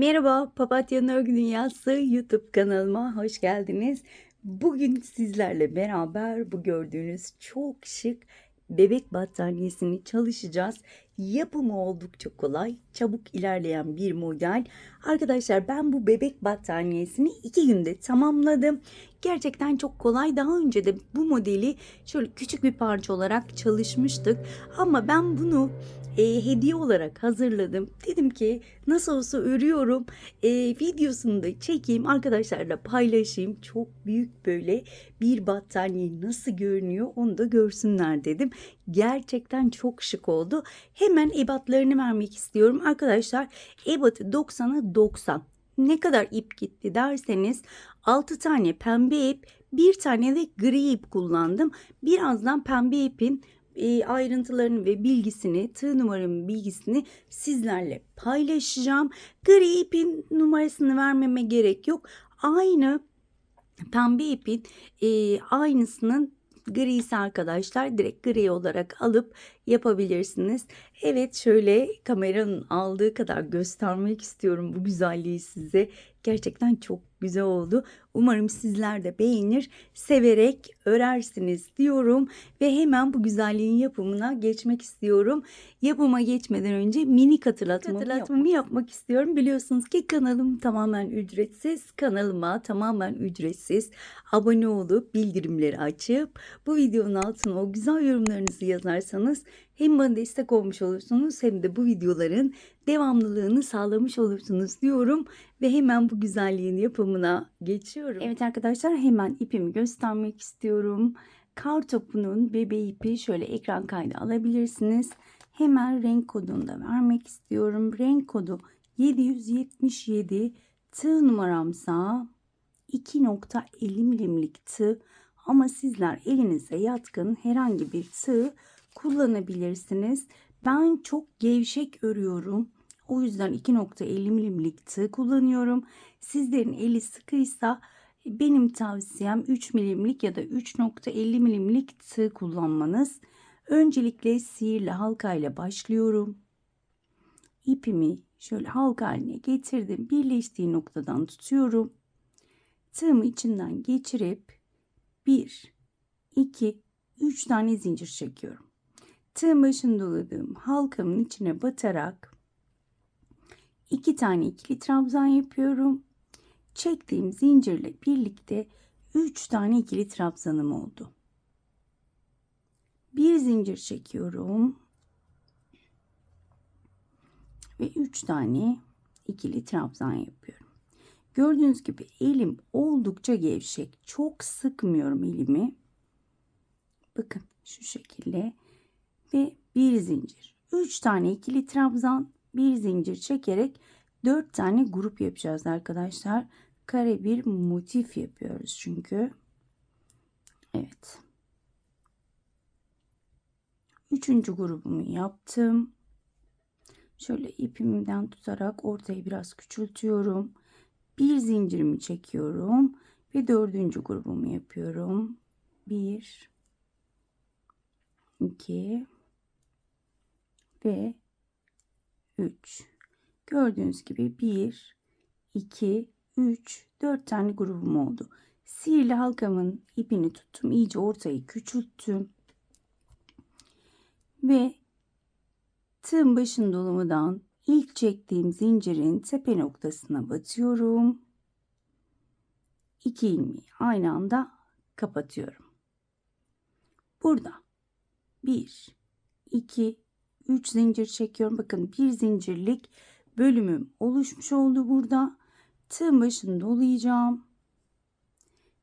Merhaba, Papatya'nın Örgü Dünyası YouTube kanalıma hoş geldiniz. Bugün sizlerle beraber bu gördüğünüz çok şık bebek battaniyesini çalışacağız. Yapımı oldukça kolay, çabuk ilerleyen bir model. Arkadaşlar ben bu bebek battaniyesini iki günde tamamladım. Gerçekten çok kolay. Daha önce de bu modeli şöyle küçük bir parça olarak çalışmıştık. Ama ben bunu e, hediye olarak hazırladım. Dedim ki nasıl olsa örüyorum. E, videosunu da çekeyim arkadaşlarla paylaşayım. Çok büyük böyle bir battaniye nasıl görünüyor onu da görsünler dedim. Gerçekten çok şık oldu. Hemen ebatlarını vermek istiyorum. Arkadaşlar ebatı 90'a 90. Ne kadar ip gitti derseniz 6 tane pembe ip bir tane de gri ip kullandım. Birazdan pembe ipin e, ayrıntılarını ve bilgisini, tığ numaramın bilgisini sizlerle paylaşacağım. Gri ipin numarasını vermeme gerek yok. Aynı pembe ipin e, aynısının grisi arkadaşlar direkt gri olarak alıp yapabilirsiniz. Evet şöyle kameranın aldığı kadar göstermek istiyorum bu güzelliği size. Gerçekten çok güzel oldu. Umarım sizler de beğenir, severek örersiniz diyorum ve hemen bu güzelliğin yapımına geçmek istiyorum. Yapıma geçmeden önce minik hatırlatmamı, hatırlatmamı yapmak istiyorum. Biliyorsunuz ki kanalım tamamen ücretsiz. Kanalıma tamamen ücretsiz abone olup bildirimleri açıp bu videonun altına o güzel yorumlarınızı yazarsanız hem bana destek olmuş olursunuz hem de bu videoların devamlılığını sağlamış olursunuz diyorum ve hemen bu güzelliğin yapımına geçiyorum. Evet arkadaşlar hemen ipimi göstermek istiyorum. Kar topunun bebe ipi şöyle ekran kaydı alabilirsiniz. Hemen renk kodunu da vermek istiyorum. Renk kodu 777 tığ numaramsa 2.50 milimlik tığ ama sizler elinize yatkın herhangi bir tığ kullanabilirsiniz. Ben çok gevşek örüyorum. O yüzden 2.50 milimlik tığ kullanıyorum. Sizlerin eli sıkıysa benim tavsiyem 3 milimlik ya da 3.50 milimlik tığ kullanmanız. Öncelikle sihirli halka ile başlıyorum. İpimi şöyle halka haline getirdim. Birleştiği noktadan tutuyorum. Tığımı içinden geçirip 1, 2, 3 tane zincir çekiyorum. Tığın başını doladığım halkamın içine batarak iki tane ikili trabzan yapıyorum. Çektiğim zincirle birlikte 3 tane ikili trabzanım oldu. Bir zincir çekiyorum. Ve 3 tane ikili trabzan yapıyorum. Gördüğünüz gibi elim oldukça gevşek. Çok sıkmıyorum elimi. Bakın şu şekilde ve bir zincir. 3 tane ikili trabzan, bir zincir çekerek 4 tane grup yapacağız arkadaşlar. Kare bir motif yapıyoruz çünkü. Evet. Üçüncü grubumu yaptım. Şöyle ipimden tutarak ortayı biraz küçültüyorum. Bir zincirimi çekiyorum ve dördüncü grubumu yapıyorum. Bir, iki ve 3. Gördüğünüz gibi 1, 2, 3, 4 tane grubum oldu. Sihirli halkamın ipini tuttum. iyice ortayı küçülttüm. Ve tığın başın dolumadan ilk çektiğim zincirin tepe noktasına batıyorum. 2 ilmeği aynı anda kapatıyorum. Burada 1, 2, 3 zincir çekiyorum. Bakın bir zincirlik bölümüm oluşmuş oldu burada. Tığın başını dolayacağım.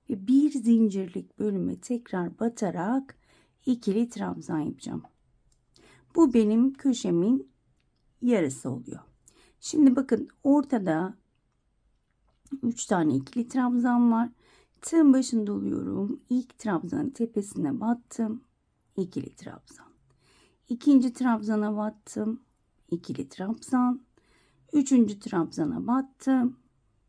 Ve bir zincirlik bölüme tekrar batarak ikili trabzan yapacağım. Bu benim köşemin yarısı oluyor. Şimdi bakın ortada 3 tane ikili trabzan var. Tığın başını doluyorum. İlk trabzanın tepesine battım. İkili trabzan. İkinci trabzana battım. ikili trabzan. Üçüncü trabzana battım.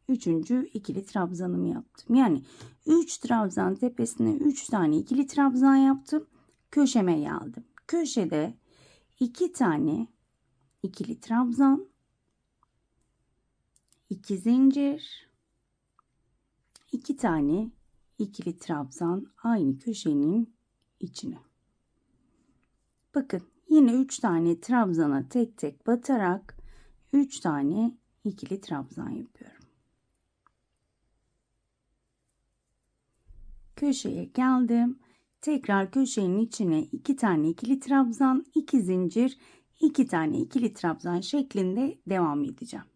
Üçüncü ikili trabzanımı yaptım. Yani üç trabzan tepesine üç tane ikili trabzan yaptım. Köşeme geldim. Köşede iki tane ikili trabzan. 2 zincir, 2 tane ikili trabzan aynı köşenin içine. Bakın yine 3 tane trabzana tek tek batarak 3 tane ikili trabzan yapıyorum. Köşeye geldim. Tekrar köşenin içine 2 tane ikili trabzan, 2 zincir, 2 tane ikili trabzan şeklinde devam edeceğim.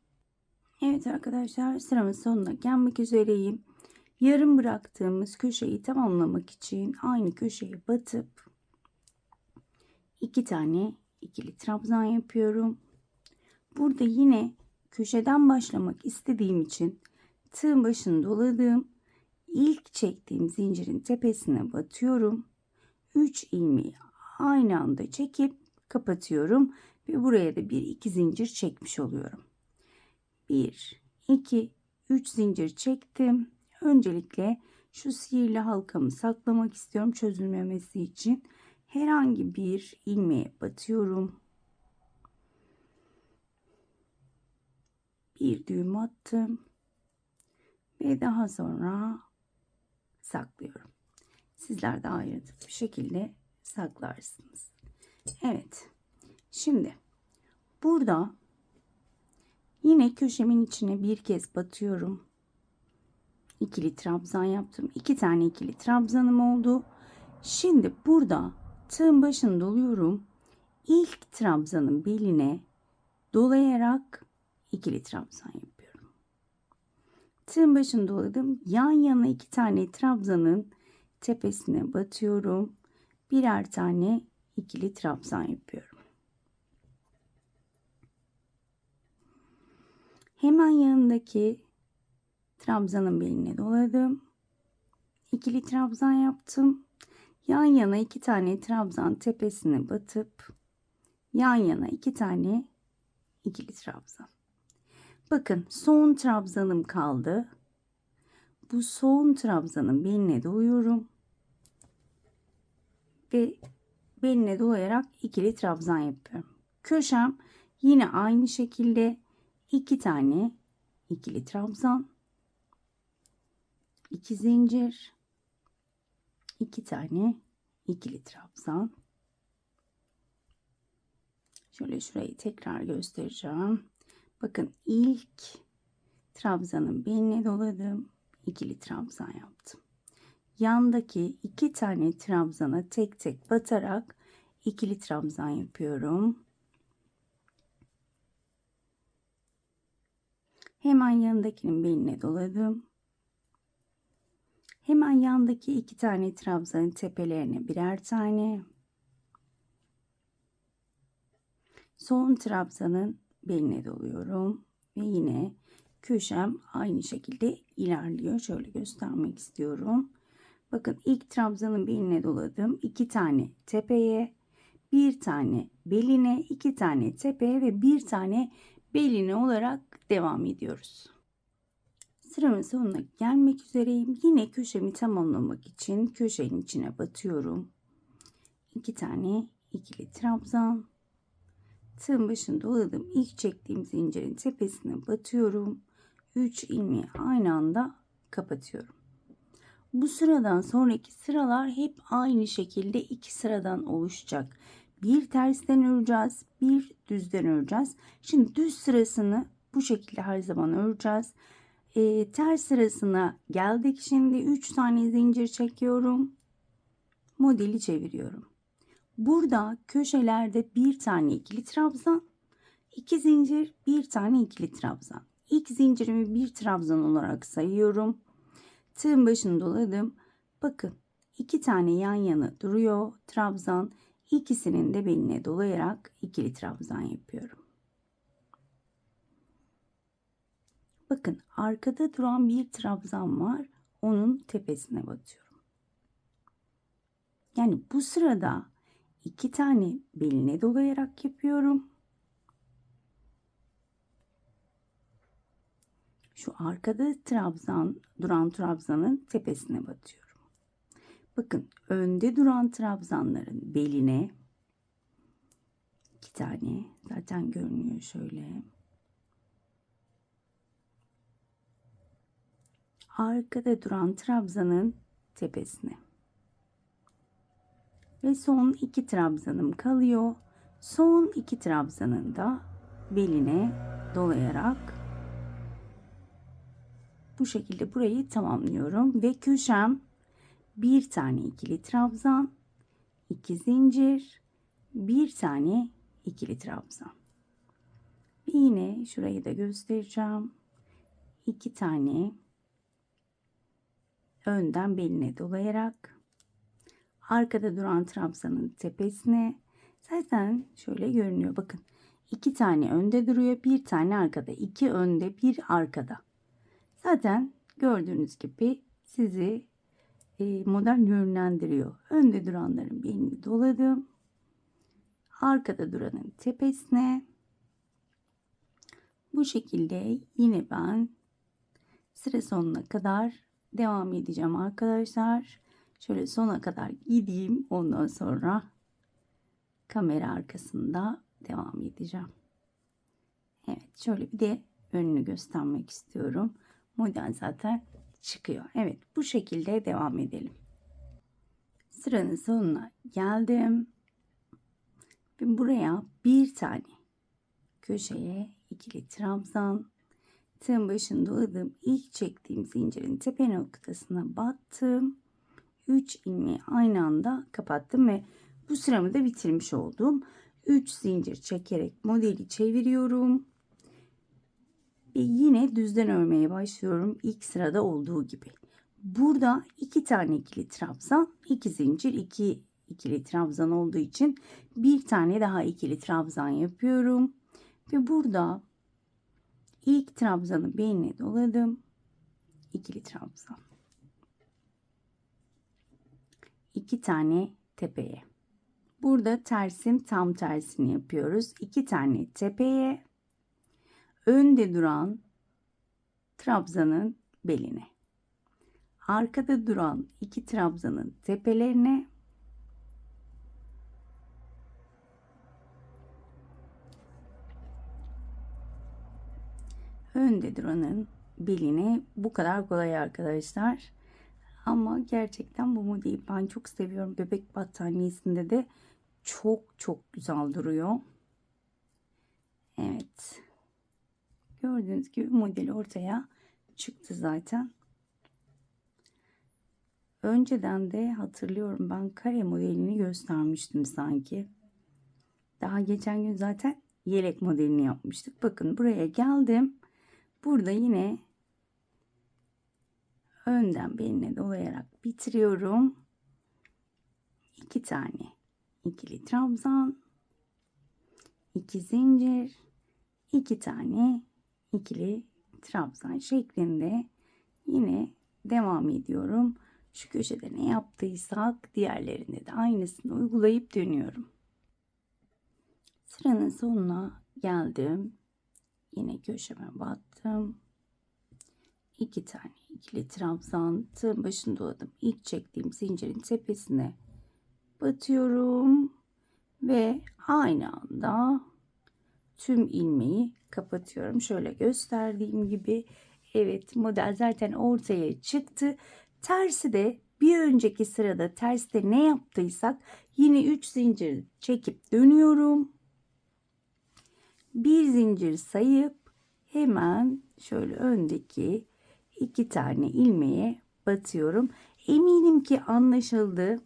Evet arkadaşlar sıramın sonuna gelmek üzereyim. Yarım bıraktığımız köşeyi tamamlamak için aynı köşeye batıp 2 tane ikili trabzan yapıyorum. Burada yine köşeden başlamak istediğim için tığın başını doladığım ilk çektiğim zincirin tepesine batıyorum. 3 ilmeği aynı anda çekip kapatıyorum ve buraya da bir iki zincir çekmiş oluyorum. 1 2 3 zincir çektim. Öncelikle şu sihirli halkamı saklamak istiyorum çözülmemesi için. Herhangi bir ilmeğe batıyorum. Bir düğüm attım. Ve daha sonra saklıyorum. Sizler de ayrıntılı bir şekilde saklarsınız. Evet. Şimdi burada yine köşemin içine bir kez batıyorum. İkili trabzan yaptım. İki tane ikili trabzanım oldu. Şimdi burada tığın başını doluyorum. İlk trabzanın beline dolayarak ikili trabzan yapıyorum. Tığın başını doladım. Yan yana iki tane trabzanın tepesine batıyorum. Birer tane ikili trabzan yapıyorum. Hemen yanındaki trabzanın beline doladım. İkili trabzan yaptım. Yan yana iki tane trabzan tepesine batıp yan yana iki tane ikili trabzan. Bakın son trabzanım kaldı. Bu son trabzanın beline doluyorum. Ve beline dolayarak ikili trabzan yapıyorum. Köşem yine aynı şekilde iki tane ikili trabzan, iki zincir, iki tane ikili trabzan. Şöyle şurayı tekrar göstereceğim. Bakın ilk trabzanın beline doladım. ikili trabzan yaptım. Yandaki iki tane trabzana tek tek batarak ikili trabzan yapıyorum. Hemen yanındakinin beline doladım. Hemen yandaki iki tane trabzanın tepelerine birer tane. Son trabzanın beline doluyorum. Ve yine köşem aynı şekilde ilerliyor. Şöyle göstermek istiyorum. Bakın ilk trabzanın beline doladım. iki tane tepeye, bir tane beline, iki tane tepeye ve bir tane beline olarak devam ediyoruz. Sıramın sonuna gelmek üzereyim. Yine köşemi tamamlamak için köşenin içine batıyorum. İki tane ikili trabzan. Tığın başını doladım. İlk çektiğim zincirin tepesine batıyorum. 3 ilmeği aynı anda kapatıyorum. Bu sıradan sonraki sıralar hep aynı şekilde iki sıradan oluşacak. Bir tersten öreceğiz, bir düzden öreceğiz. Şimdi düz sırasını bu şekilde her zaman öreceğiz. Ee, ters sırasına geldik. Şimdi 3 tane zincir çekiyorum. Modeli çeviriyorum. Burada köşelerde bir tane ikili trabzan, iki zincir, bir tane ikili trabzan. İlk zincirimi bir trabzan olarak sayıyorum. Tığın başını doladım. Bakın iki tane yan yana duruyor trabzan. İkisinin de beline dolayarak ikili trabzan yapıyorum. Bakın arkada duran bir trabzan var. Onun tepesine batıyorum. Yani bu sırada iki tane beline dolayarak yapıyorum. Şu arkada trabzan, duran trabzanın tepesine batıyorum. Bakın önde duran trabzanların beline iki tane zaten görünüyor şöyle. Arkada duran trabzanın tepesine. Ve son iki trabzanım kalıyor. Son iki trabzanın da beline dolayarak bu şekilde burayı tamamlıyorum ve köşem bir tane ikili trabzan, iki zincir, bir tane ikili trabzan. Ve yine şurayı da göstereceğim. İki tane önden beline dolayarak arkada duran trabzanın tepesine. Zaten şöyle görünüyor. Bakın iki tane önde duruyor bir tane arkada. İki önde bir arkada. Zaten gördüğünüz gibi sizi e, model yönlendiriyor. Önde duranların belini doladım. Arkada duranın tepesine. Bu şekilde yine ben sıra sonuna kadar devam edeceğim arkadaşlar. Şöyle sona kadar gideyim. Ondan sonra kamera arkasında devam edeceğim. Evet şöyle bir de önünü göstermek istiyorum. Model zaten çıkıyor. Evet bu şekilde devam edelim. Sıranın sonuna geldim. Ve buraya bir tane köşeye ikili trabzan tığın başını doladım. İlk çektiğim zincirin tepe noktasına battım. 3 ilmeği aynı anda kapattım ve bu sıramı da bitirmiş oldum. 3 zincir çekerek modeli çeviriyorum. Ve yine düzden örmeye başlıyorum ilk sırada olduğu gibi. Burada iki tane ikili trabzan, iki zincir, iki ikili trabzan olduğu için bir tane daha ikili trabzan yapıyorum. Ve burada ilk trabzanı beynine doladım. İkili trabzan. iki tane tepeye. Burada tersin tam tersini yapıyoruz. İki tane tepeye. Önde duran trabzanın beline. Arkada duran iki trabzanın tepelerine. Önde duranın beline bu kadar kolay arkadaşlar. Ama gerçekten bu modeli ben çok seviyorum. Bebek battaniyesinde de çok çok güzel duruyor. Evet. Gördüğünüz gibi model ortaya çıktı zaten. Önceden de hatırlıyorum ben kare modelini göstermiştim sanki. Daha geçen gün zaten yelek modelini yapmıştık. Bakın buraya geldim. Burada yine önden beline dolayarak bitiriyorum. İki tane ikili trabzan, iki zincir, iki tane ikili trabzan şeklinde yine devam ediyorum. Şu köşede ne yaptıysak diğerlerinde de aynısını uygulayıp dönüyorum. Sıranın sonuna geldim. Yine köşeme battım. İki tane ikili trabzan tığın başını doladım. İlk çektiğim zincirin tepesine batıyorum ve aynı anda tüm ilmeği kapatıyorum. Şöyle gösterdiğim gibi evet model zaten ortaya çıktı. Tersi de bir önceki sırada terste ne yaptıysak yine 3 zincir çekip dönüyorum. Bir zincir sayıp hemen şöyle öndeki iki tane ilmeğe batıyorum. Eminim ki anlaşıldı.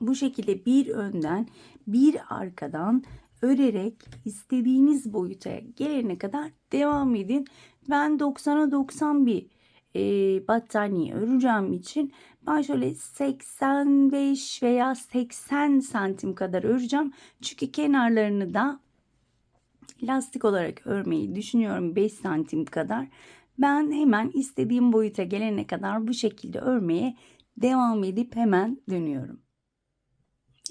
Bu şekilde bir önden bir arkadan örerek istediğiniz boyuta gelene kadar devam edin. Ben 90'a 90 bir e, battaniye öreceğim için ben şöyle 85 veya 80 santim kadar öreceğim. Çünkü kenarlarını da lastik olarak örmeyi düşünüyorum 5 santim kadar. Ben hemen istediğim boyuta gelene kadar bu şekilde örmeye devam edip hemen dönüyorum.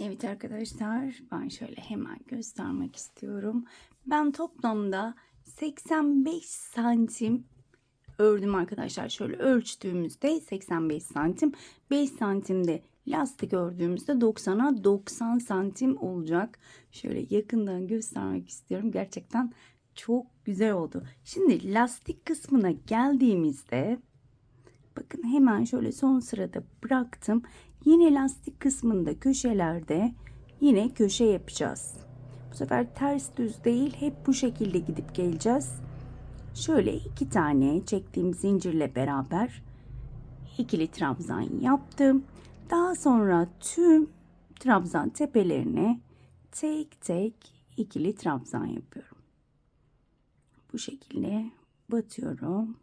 Evet arkadaşlar ben şöyle hemen göstermek istiyorum. Ben toplamda 85 santim ördüm arkadaşlar. Şöyle ölçtüğümüzde 85 santim. 5 santimde lastik ördüğümüzde 90'a 90 santim olacak. Şöyle yakından göstermek istiyorum. Gerçekten çok güzel oldu. Şimdi lastik kısmına geldiğimizde Bakın hemen şöyle son sırada bıraktım. Yine lastik kısmında köşelerde yine köşe yapacağız. Bu sefer ters düz değil hep bu şekilde gidip geleceğiz. Şöyle iki tane çektiğim zincirle beraber ikili trabzan yaptım. Daha sonra tüm trabzan tepelerine tek tek ikili trabzan yapıyorum. Bu şekilde batıyorum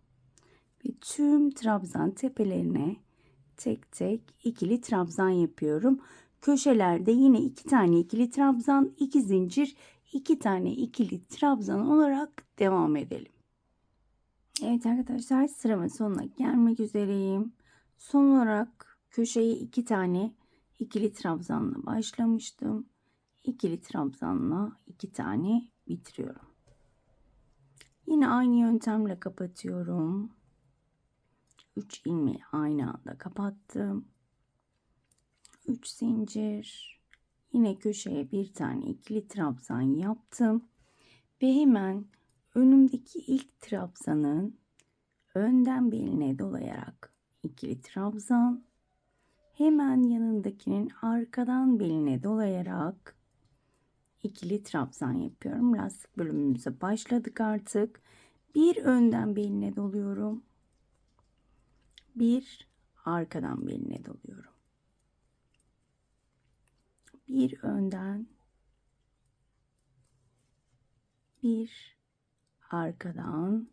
ve tüm trabzan tepelerine tek tek ikili trabzan yapıyorum. Köşelerde yine iki tane ikili trabzan, iki zincir, iki tane ikili trabzan olarak devam edelim. Evet arkadaşlar sıramın sonuna gelmek üzereyim. Son olarak köşeye iki tane ikili trabzanla başlamıştım. İkili trabzanla iki tane bitiriyorum. Yine aynı yöntemle kapatıyorum. 3 ilmeği aynı anda kapattım. 3 zincir. Yine köşeye bir tane ikili trabzan yaptım. Ve hemen önümdeki ilk trabzanın önden beline dolayarak ikili trabzan hemen yanındakinin arkadan beline dolayarak ikili trabzan yapıyorum. Lastik bölümümüze başladık artık. Bir önden beline doluyorum. Bir arkadan beline doluyorum. Bir önden bir arkadan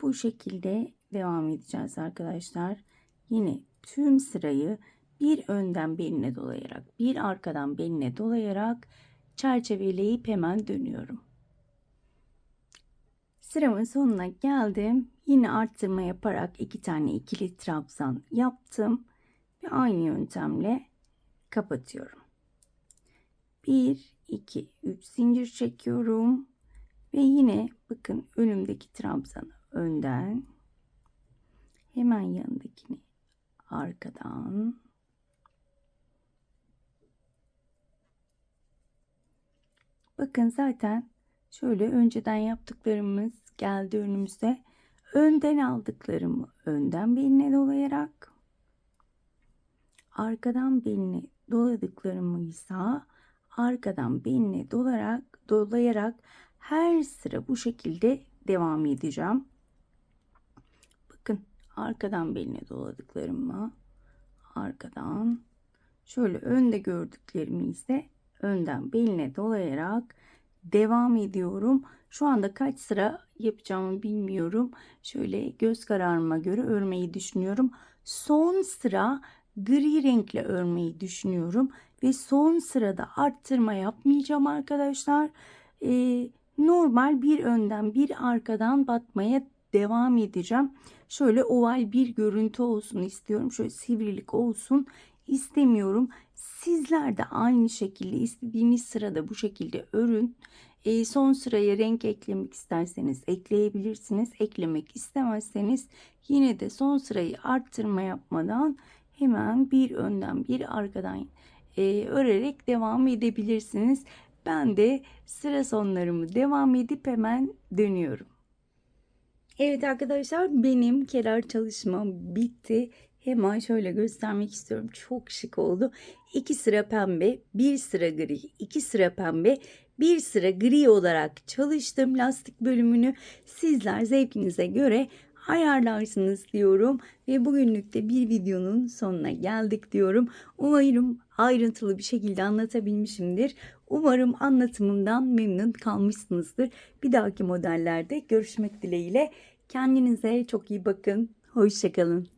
bu şekilde devam edeceğiz arkadaşlar. Yine tüm sırayı bir önden beline dolayarak bir arkadan beline dolayarak çerçeveleyip hemen dönüyorum. Sıramın sonuna geldim. Yine arttırma yaparak iki tane ikili trabzan yaptım. Ve aynı yöntemle kapatıyorum. 1, 2, 3 zincir çekiyorum. Ve yine bakın önümdeki trabzanı önden hemen yanındakini arkadan bakın zaten şöyle önceden yaptıklarımız geldi önümüze önden aldıklarımı önden beline dolayarak arkadan beline doladıklarımı ise arkadan beline dolarak dolayarak her sıra bu şekilde devam edeceğim. Arkadan beline doladıklarımı arkadan şöyle önde gördüklerimi ise önden beline dolayarak devam ediyorum. Şu anda kaç sıra yapacağımı bilmiyorum. Şöyle göz kararıma göre örmeyi düşünüyorum. Son sıra gri renkle örmeyi düşünüyorum ve son sırada arttırma yapmayacağım arkadaşlar. Ee, normal bir önden bir arkadan batmaya devam edeceğim. Şöyle oval bir görüntü olsun istiyorum. Şöyle sivrilik olsun istemiyorum. Sizler de aynı şekilde istediğiniz sırada bu şekilde örün. E, son sıraya renk eklemek isterseniz ekleyebilirsiniz. Eklemek istemezseniz yine de son sırayı arttırma yapmadan hemen bir önden bir arkadan e, örerek devam edebilirsiniz. Ben de sıra sonlarımı devam edip hemen dönüyorum. Evet arkadaşlar benim kenar çalışmam bitti. Hemen şöyle göstermek istiyorum. Çok şık oldu. İki sıra pembe, bir sıra gri, iki sıra pembe, bir sıra gri olarak çalıştım lastik bölümünü. Sizler zevkinize göre ayarlarsınız diyorum ve bugünlük de bir videonun sonuna geldik diyorum. Umarım ayrıntılı bir şekilde anlatabilmişimdir. Umarım anlatımımdan memnun kalmışsınızdır. Bir dahaki modellerde görüşmek dileğiyle. Kendinize çok iyi bakın. Hoşçakalın.